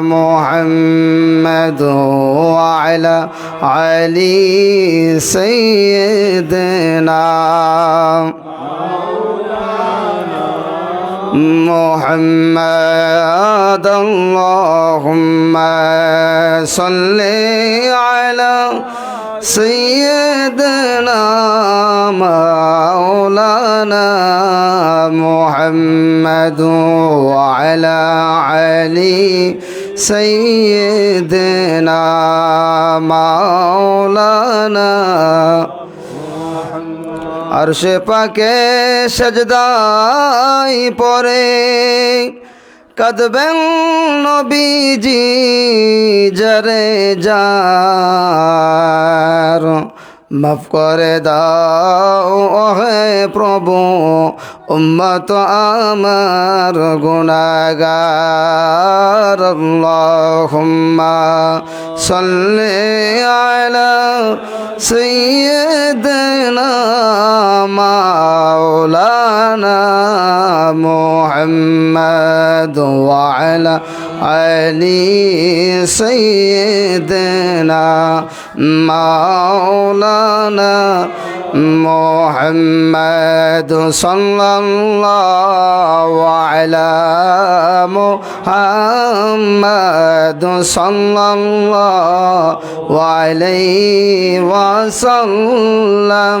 محمد وعلى علي سيدنا محمد. اللهم صل على سيدنا مولانا محمد وعلى علي سيدنا مولانا আরশে পাকে সজদাই পরে কদবেন নবীজি জরে যার। মাফ করে দাও ওহে প্রভু, উম্মত আমার গুণাগার আল্লাহুম্মা সাল্লি আলা সাইয়্যিদিনা مولانا محمد وعلى علي سيدنا مولانا محمد صلى الله على محمد صلى الله عليه وسلم.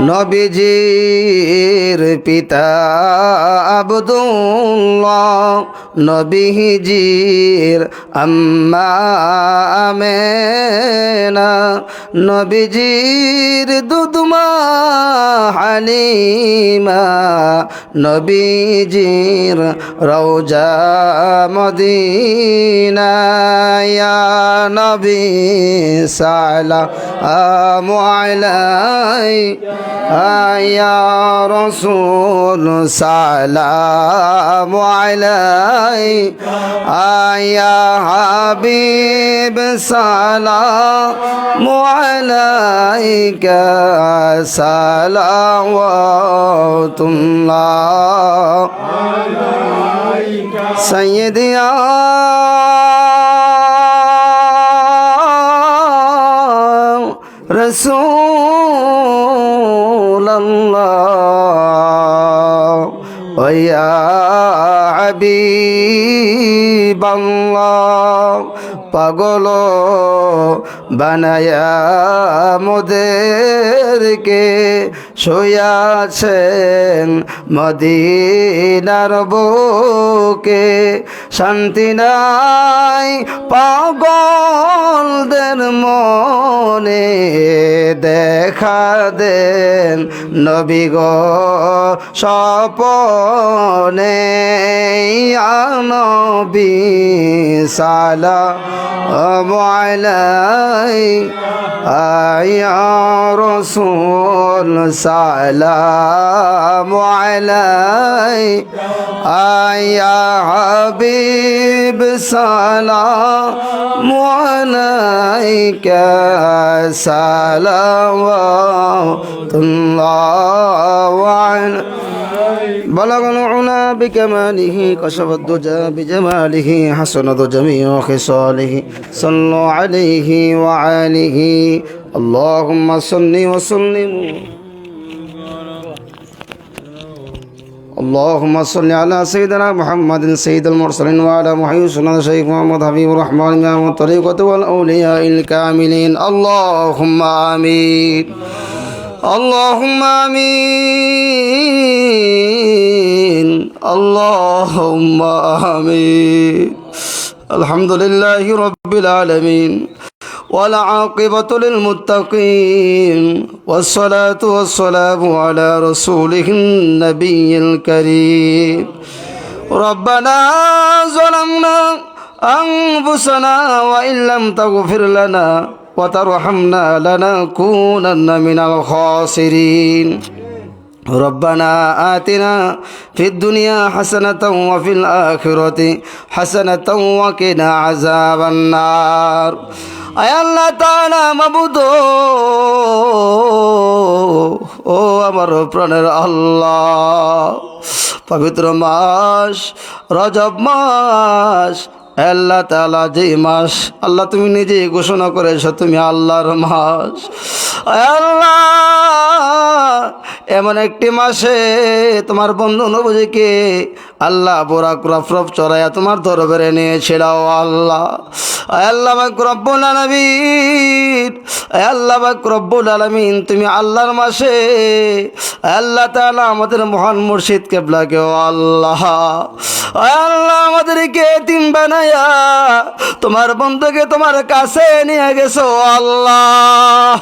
নবীজির পিতা আবদুল্লাহ, নবীজির আম্মা আমেনা, নবীজির দুদমা হালিমা, নবীজির রৌজা মদিনা নবী সালা আলাই। يا رسول سلام عليك. يا حبيب سلام عليك. صلوات الله سيدي. يا رسول الله ويا حبيب الله পাগল বানায়া মোদেরকে শুয়াছেন মদিনার বুকে। শান্তি নাই পাগলদের মনে। দেখা দেন নবী গো সপনে নবী সালা মালাই আয়া রসুল সা سلام عليك يا حبيب سلام عليك صلوات الله عليك بلغ العلا بكماله كشف الدجى بجماله حسنت جميع خصاله صلوا عليه وعاله اللهم صل وسلم اللهم صل على سيدنا محمد سيد المرسلين وعلى محيي سنة شيخ محمد حبيب الرحمن إمام الطريقة والأولياء الكاملين اللهم آمين اللهم آمين اللهم آمين الحمد لله رب العالمين والعاقبة للمتقين والصلاة والسلام على رسوله النبي الكريم ربنا ظلمنا أنفسنا وإن لم تغفر لنا وترحمنا لنكونن من الخاسرين ربنا آتنا في الدنيا حسنة وفي الآخرة حسنة وقنا عذاب النار আয় আল্লাহ তাআলা মাবুদ ও আমার প্রাণের আল্লাহ পবিত্র মাস রজব মাস আল্লাহ তাআলা যে মাস আল্লাহ তুমি নিজে ঘোষণা করেছো তুমি আল্লাহর মাস আয় আল্লাহ এমন একটি মাসে তোমার বন্ধু নবজিকে আল্লাহ বোরাক রফরফ চড়াইয়া তোমার দরবারে নিয়েছিল। আল্লাহ আল্লাহ বাক রব্বুল আলামিন আল্লাহ বাক রব্বুল আলামিন, তুমি আল্লাহর মাসে আল্লাহ তাআলা আমাদের মহান মুর্শিদ কেবলাকে, ও আল্লাহ আল্লাহ আমাদেরকে তিন বানায়া তোমার বন্ধুকে তোমার কাছে নিয়ে গেছো। আল্লাহ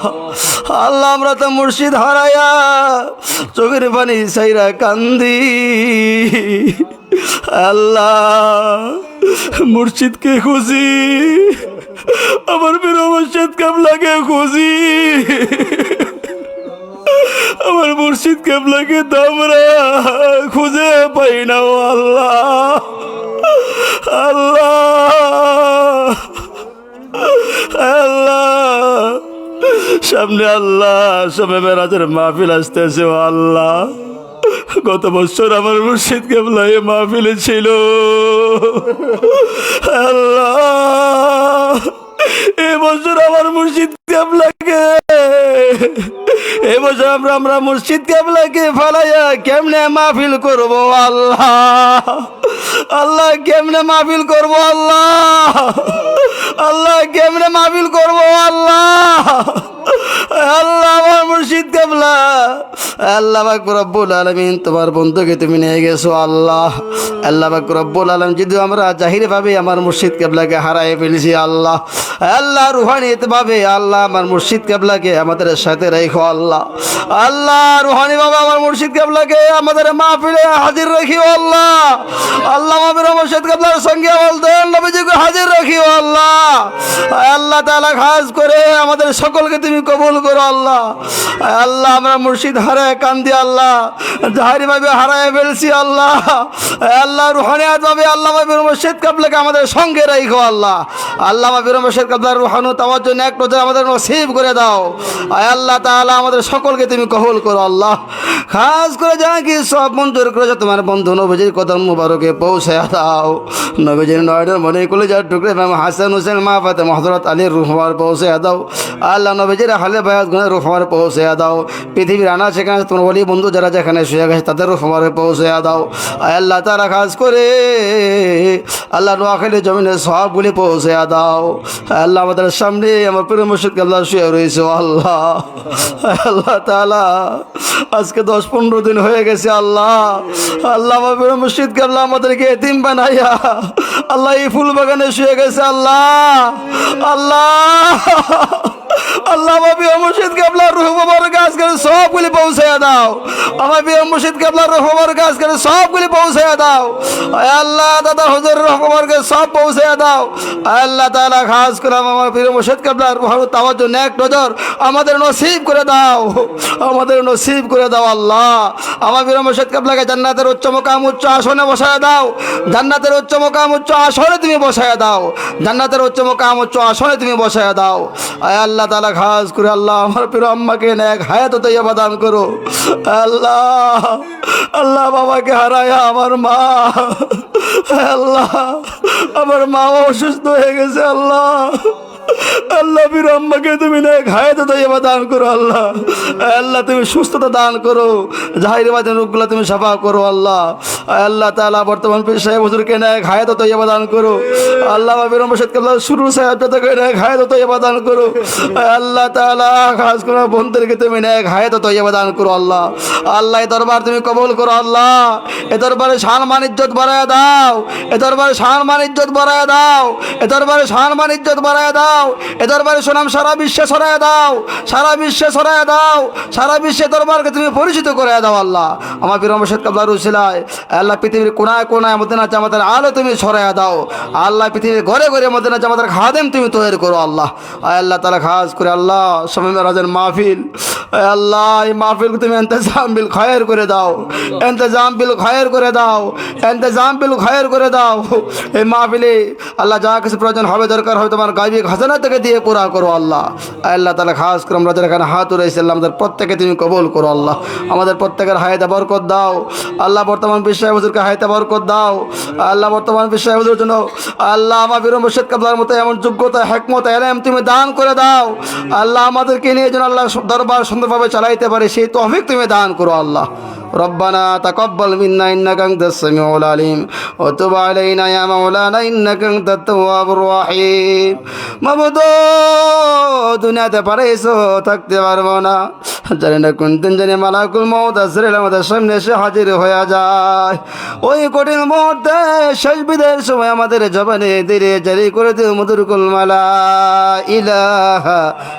আল্লাহ আমরা তো মুর্শিদ হারায়া চোখের পানি সাইরা কান্দি। আল্লাহ, মুর্শিদকে খুঁজি। আমার বীর মুর্শিদ কাবলাকে খুঁজি। আমার মুর্শিদ কাবলাকে তো আমরা খুঁজে পাই না আল্লাহ। আল্লাহ আল্লাহ। সামনে আল্লাহ, সবে মেরাজের মাহফিল আসতেছে আল্লাহ। গত বছর আমার মুর্শিদ কেবলা এ মাহফিলে ছিল। আল্লাহ, এ বছর আমার মুর্শিদ কেবলাকে, এ বছর আমরা আমরা মুর্শিদ কেবলাকে ফালাইয়া কেমনে মাহফিল করব আল্লাহ? আল্লাহ কেমনে মাহফিল করব আল্লাহ? আল্লাহ কেমনে মাহফিল করব আল্লাহ আল্লাহ আমার মুর্শিদ কেবলা আল্লাহ তোমার বন্ধুকে তুমি নিয়ে গেছো আল্লাহ। আল্লাহ আমরা আমার মুর্শিদ কেবলাকে ফেলেছি আল্লাহ। আল্লাহ আল্লাহ আমার মুর্শিদ আমাদের সাথে আল্লাহ। আল্লাহ রুহানি বাবা আমার মুর্শিদ কেবলাকে আমাদের হাজির আল্লাহ। আল্লাহ মুর্শিদ সঙ্গে হাজির আল্লাহ। আল্লাহ খাস করে আমাদের সকলকে তুমি কবুল করো আল্লাহ। আল্লাহ আমরা মুর্শিদ হারায় কান্দি আল্লাহ, জাহারি ভাবে হারায় ফেলছি আল্লাহ আল্লাহ রুহানিয়াত ভাবে আল্লাহ মাবির মুর্শিদ কাবলাকে আমাদের সঙ্গে রাখো আল্লাহ? আল্লাহ মাবির মুর্শিদ কাবলার রুহানু তাওয়ার জন্য এক নজর আমাদের নসিব করে দাও। আয় আল্লাহ তাআলা, আমাদের সকলকে তুমি কবুল করো আল্লাহ। খাস করে যা কি সব মঞ্জুর করেছে তোমার বন্ধু নবজির কদম মুবারকে পৌঁছে দাও। নবজির নয়নের মনে করে যার টুকরে ম্যাম হাসান হোসেন মা ফাতে মহদরত আলীর রুহমার পৌঁছে দাও। আল্লাহ নবজির হালে বায়াত গুণের রুহমার পৌঁছে দাও। পৃথিবীর আনা সেখানে তোমার বলি, বন্ধু, যারা যেখানে শুয়ে গেছে তাদের রুহমারে পৌঁছে দাও। আল্লাহ তারা খাস করে। আল্লাহ নোয়াখালী জমিনে সবগুলি পৌঁছে দাও। আল্লাহ আমাদের সামনে, আমার প্রিয় মুর্শিদ আল্লাহ শুয়ে রয়েছে আল্লাহ। আল্লাহ তালা আজকে দশ পনেরো দিন হয়ে গেছে, আল্লাহ। আল্লাহ আমার প্রিয় মুর্শিদ আল্লাহ আমাদেরকে এতিম বানাইয়া, আল্লাহ এই ফুল বাগানে শুয়ে গেছে, আল্লাহ। আল্লাহ। আল্লাহ আমার প্রিয় মুর্শিদ কেবলা রুহ বাবার কাজ করে সবগুলি পৌঁছে দাও। আমার প্রিয় মুর্শিদ কেবলা রুহ বাবার কাজ করে সবগুলি পৌঁছে দাও। আল্লাহ, দাদা হুজুর রহমানকে সব পৌঁছে দাও। আল্লাহ তালা খাস করে আমার প্রিয় মুর্শিদ কেবলা রুহ তাওয়ার জন্য এক নজর আমাদের নসিব করে দাও। আমাদের নসিব করে দাও আল্লাহ। আমার প্রিয় মুর্শিদ কেবলাকে জান্নাতের উচ্চ মোকাম, উচ্চ আসনে বসায় দাও। জান্নাতের উচ্চ মোকাম, উচ্চ আসনে তুমি বসায় দাও। জান্নাতের উচ্চ মোকাম, উচ্চ আসনে তুমি বসায় দাও। আয় আল্লাহ তাআলা, খাস করে আল্লাহ, আমার প্রিয় আম্মাকে এক হায়াত তৈবা দান করো। আল্লাহ আল্লাহ বাবাকে হারায় আমার মা। আল্লাহ আমার মা অসুস্থ হয়ে গেছে আল্লাহ। আল্লাহ বীর আম্মাকে তুমি না ঘায়াতে তৈবা দান করো, আল্লাহ। আল্লাহ, তুমি সুস্থতা দান করো। জাহির বাদিন রোগগুলো তুমি সাফা করো, আল্লাহ। আল্লাহ তাআলা বর্তমান সাহেব হুজুরকে নেয় হায়াত তৈবা দান করো। আল্লাহ রশিদ কাবলা শুরু সাহেব যতকে নেয় হায়াত তৈবা দান করো। আল্লাহ তাআলা খাস করে বন্ধুদেরকে তুমি নেয় হায়াত তৈবা দান করো, আল্লাহ। আল্লাহ এই দরবার তুমি কবুল করো, আল্লাহ। এ দরবারে সম্মান ইজ্জত বাড়ায় দাও। এ দরবারে সম্মান ইজ্জত বাড়ায় দাও। এ দরবারে সম্মান ইজ্জত বাড়ায় দাও। এ দরবারে সুনাম সারা বিশ্বে ছড়ায় দাও। সারা বিশ্বে ছড়ায় দাও। সারা বিশ্বে দরবারকে তুমি পরিচিত করে দাও আল্লাহ। আমার বীর রশিদ কাবলা রুসিলায় আল্লাহ পৃথিবীর কোনায় কোনায় মদিনা জামাতের আলো তুমি ছড়ায় দাও। আল্লাহ পৃথিবীর ঘরে ঘরে মদিনা জামাতের খাদেম তুমি তৈরি করো আল্লাহ। আল্লাহ তালা খাস করে আল্লাহ সময় রাজের মাহফিল। আল্লাহ, এই মাহফিল তুমি এন্তেজাম বিল খয়ের করে দাও। এন্তেজাম বিল খয়ের করে দাও। এন্তেজাম বিল খয়ের করে দাও। এই মাহফিলে আল্লাহ যা কিছু প্রয়োজন হবে, দরকার হবে তোমার গাইবি খাজানা থেকে দিয়ে পুরা করো আল্লাহ। আল্লাহ তালা খাস করে আমরা যারা এখানে হাত উড়াইছিলাম আমাদের প্রত্যেকে তুমি কবুল করো আল্লাহ। আমাদের প্রত্যেকের হায়াতে বরকত দাও। আল্লাহ বর্তমান বিশ্ব হুজুরকে হায়াতে বরকত দাও। আল্লাহ বর্তমান বিশ্ব হুজুর জন্য আল্লাহ আমার বীর মুর্শিদ কাবলার মতো এমন যোগ্যতা, হেকমত, এলেম তুমি দান করে দাও। আল্লাহ আমাদেরকে নিয়ে যেন আল্লাহ দরবার সুন্দরভাবে চালাইতে পারে, সেই তৌফিক তুমি দান করো আল্লাহ। ربنا تقبل منا انك انت السميع العليم وتب علينا يا مولانا انك انت التواب الرحيم মাবুদ দুনিয়াতে পারাইছো থাকতে পারবো না জানি না কোন দিন জানি মালাকুল মৌত আসরে আমাদের সামনে এসে হাজির হয়ে যায় ওই কঠিন মুহূর্তে শেষ বিদায়ের সময় আমাদের জবানে ধীরে জারি করে দিও মধুরকুল মালা ইলাহা